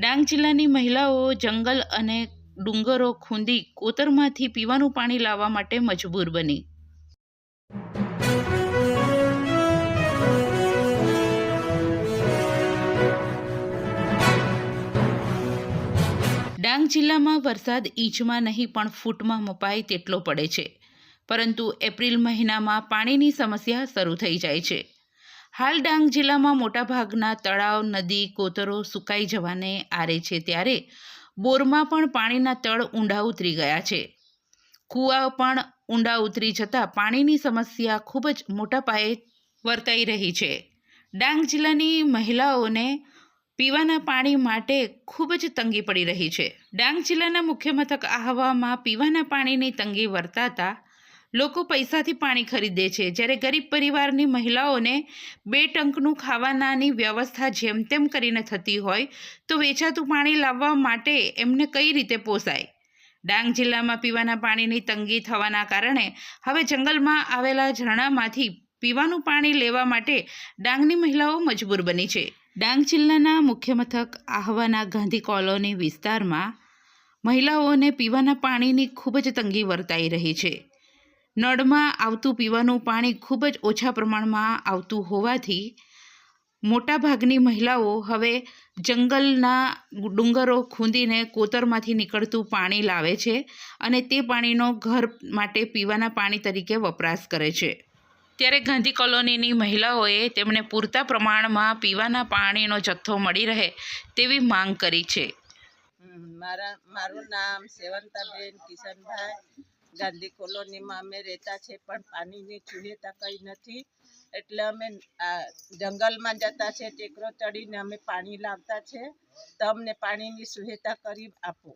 ડાંગ જિલ્લાની મહિલાઓ જંગલ અને ડુંગરો ખૂંદી કોતરમાંથી પીવાનું પાણી લાવવા માટે મજબૂર બની. ડાંગ જિલ્લામાં વરસાદ ઇંચમાં નહીં, પણ ફૂટમાં મપાય તેટલો પડે છે. પરંતુ એપ્રિલ મહિનામાં પાણીની સમસ્યા શરૂ થઈ જાય છે. હાલ ડાંગ જિલ્લામાં મોટાભાગના તળાવ, નદી, કોતરો સુકાઈ જવાને આરે છે ત્યારે બોરમાં પણ પાણીના તળ ઊંડા ઉતરી ગયા છે. કૂવા પણ ઊંડા ઉતરી જતાં પાણીની સમસ્યા ખૂબ જ મોટા પાયે વર્તાઈ રહી છે. ડાંગ જિલ્લાની મહિલાઓને પીવાના પાણી માટે ખૂબ જ તંગી પડી રહી છે. ડાંગ જિલ્લાના મુખ્ય મથક આહવામાં પીવાના પાણીની તંગી વર્તાતા લોકો પૈસાથી પાણી ખરીદે છે. જ્યારે ગરીબ પરિવારની મહિલાઓને બે ટંકનું ખાવાનાની વ્યવસ્થા જેમ તેમ કરીને થતી હોય, તો વેચાતું પાણી લાવવા માટે એમને કઈ રીતે પોસાય? ડાંગ જિલ્લામાં પીવાના પાણીની તંગી થવાના કારણે હવે જંગલમાં આવેલા ઝરણામાંથી પીવાનું પાણી લેવા માટે ડાંગની મહિલાઓ મજબૂર બની છે. ડાંગ જિલ્લાના મુખ્ય મથક આહવાના ગાંધી કોલોની વિસ્તારમાં મહિલાઓને પીવાના પાણીની ખૂબ જ તંગી વર્તાઈ રહી છે. નળમાં આવતું પીવાનું પાણી ખૂબ જ ઓછા પ્રમાણમાં આવતું હોવાથી મોટાભાગની મહિલાઓ હવે જંગલના ડુંગરો ખૂંદીને કોતરમાંથી નીકળતું પાણી લાવે છે અને તે પાણીનો ઘર માટે પીવાના પાણી તરીકે વપરાશ કરે છે. ત્યારે ગાંધી કોલોનીની મહિલાઓએ તેમને પૂરતા પ્રમાણમાં પીવાના પાણીનો જથ્થો મળી રહે તેવી માંગ કરી છે. મારા, મારું નામ સેવંતાબેન કિશનભાઈ. ગાંધી કોલોનીમાં અમે રહેતા છે, પણ પાણીની સુવિધા કંઈ નથી. એટલે અમે જંગલમાં જતા છે, ટેકરો ચડીને અમે પાણી લાવતા છે. તમને પાણીની સુહેતા કરી આપો.